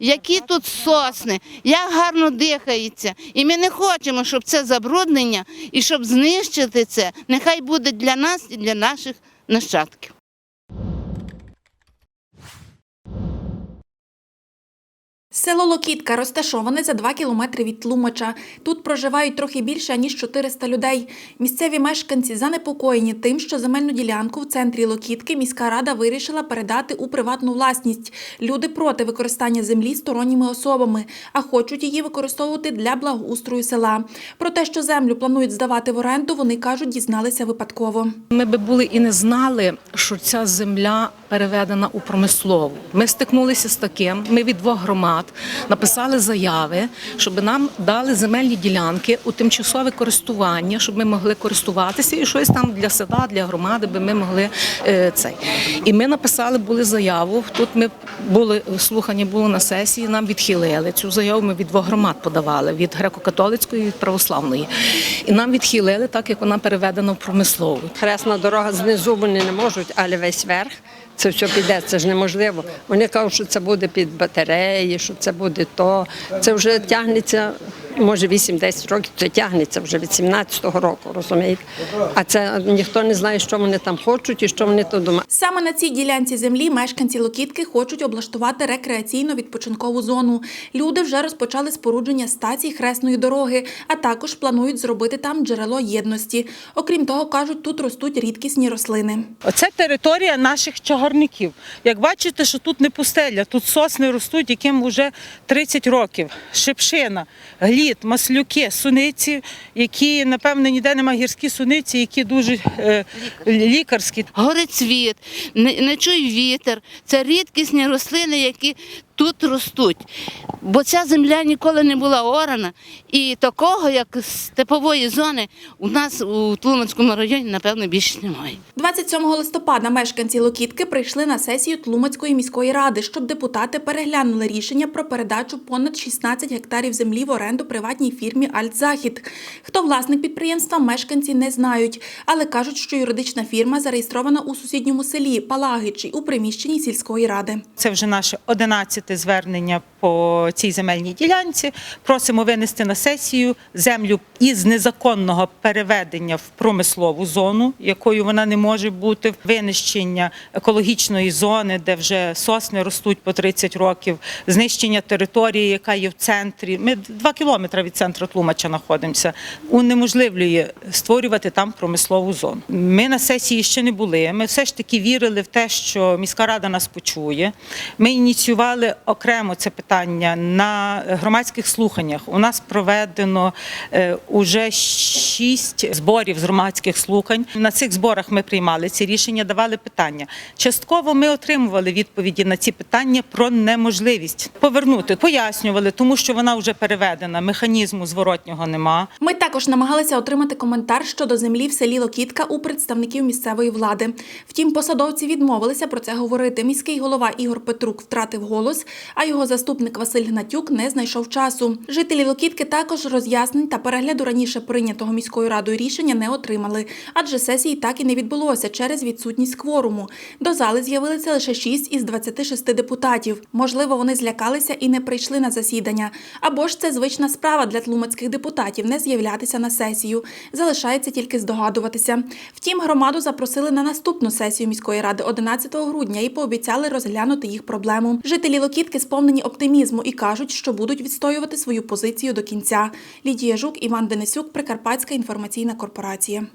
які тут сосни, як гарно дихається. І ми не хочемо, щоб це забруднення і щоб знищити це, нехай буде для нас і для наших нащадків. Село Локітка розташоване за 2 кілометри від Тлумача. Тут проживають трохи більше ніж 400 людей. Місцеві мешканці занепокоєні тим, що земельну ділянку в центрі Локітки міська рада вирішила передати у приватну власність. Люди проти використання землі сторонніми особами, а хочуть її використовувати для благоустрою села. Про те, що землю планують здавати в оренду, вони кажуть, дізналися випадково. Ми би були і не знали, що ця земля переведена у промислову. Ми стикнулися з таким. Ми від двох громад написали заяви, щоб нам дали земельні ділянки у тимчасове користування, щоб ми могли користуватися і щось там для села, для громади, би ми могли е, цей. І ми написали були заяву. Тут ми були слухання було на сесії. Нам відхилили цю заяву. Ми від двох громад подавали від греко-католицької і від православної. І нам відхилили, так як вона переведена в промислову. Хресна дорога знизу вони не можуть, але весь верх це все піде, це ж неможливо. Вони кажуть, що це буде під батареї, що це буде то. Це вже тягнеться, може 8-10 років, це тягнеться вже від 17-го року, розумієте? А це ніхто не знає, що вони там хочуть і що вони тут думають. Саме на цій ділянці землі мешканці Локітки хочуть облаштувати рекреаційно-відпочинкову зону. Люди вже розпочали спорудження стацій хресної дороги, а також планують зробити там джерело єдності. Окрім того, кажуть, тут ростуть рідкісні рослини. Оце територія наших чагарників. Як бачите, що тут не пустеля, тут сосни ростуть, яким вже 30 років. Шипшина, глід, маслюки, суниці, які, напевно, ніде немає гірські суниці, які дуже е, лікарські. Горицвіт, не, не чуй вітер. Це рідкісні рослини, які тут ростуть. Бо ця земля ніколи не була орана. І такого, як степової зони, у нас у Тлуманському районі, напевно, більше немає. 27 листопада мешканці Локітки прийшли на сесію Тлумацької міської ради, щоб депутати переглянули рішення про передачу понад 16 гектарів землі в оренду приватній фірмі Альтзахід. Хто власник підприємства, мешканці не знають, але кажуть, що юридична фірма зареєстрована у сусідньому селі Палагичі у приміщенні сільської ради. Це вже наше 11 звернення по цій земельній ділянці. Просимо винести на сесію землю із незаконного переведення в промислову зону, якою вона не може бути, винищення екологічної зони, де вже сосни ростуть по 30 років, знищення території, яка є в центрі. Ми два кілометри від центру Тлумача знаходимося. Унеможливлює створювати там промислову зону. Ми на сесії ще не були. Ми все ж таки вірили в те, що міська рада нас почує. Ми ініціювали окремо це питання на громадських слуханнях. У нас проведено е, уже шість зборів з громадських слухань. На цих зборах ми приймали ці рішення, давали питання. Частково ми отримували відповіді на ці питання про неможливість повернути, пояснювали, тому що вона вже переведена. Механізму зворотнього нема. Ми також намагалися отримати коментар щодо землі в селі Локітка у представників місцевої влади. Втім, посадовці відмовилися про це говорити. Міський голова Ігор Петрук втратив голос, а його заступник Василь Гнатюк не знайшов часу. Жителі Локітки також роз'яснень та перегляду раніше прийнятого міською радою рішення не отримали, адже сесії так і не відбулося через відсутність кворуму. До зали з'явилися лише 6 із 26 депутатів. Можливо, вони злякалися і не прийшли на засідання. Або ж це звична справа для тлумацьких депутатів не з'являтися на сесію. Залишається тільки здогадуватися. Втім, громаду запросили на наступну сесію міської ради 11 грудня і пообіцяли розглянути їх проблему. Жителі Локітки сповнені оптимізму і кажуть, що будуть відстоювати свою позицію до кінця. Лідія Жук, Іван Денисюк, Прикарпатська інформаційна корпорація.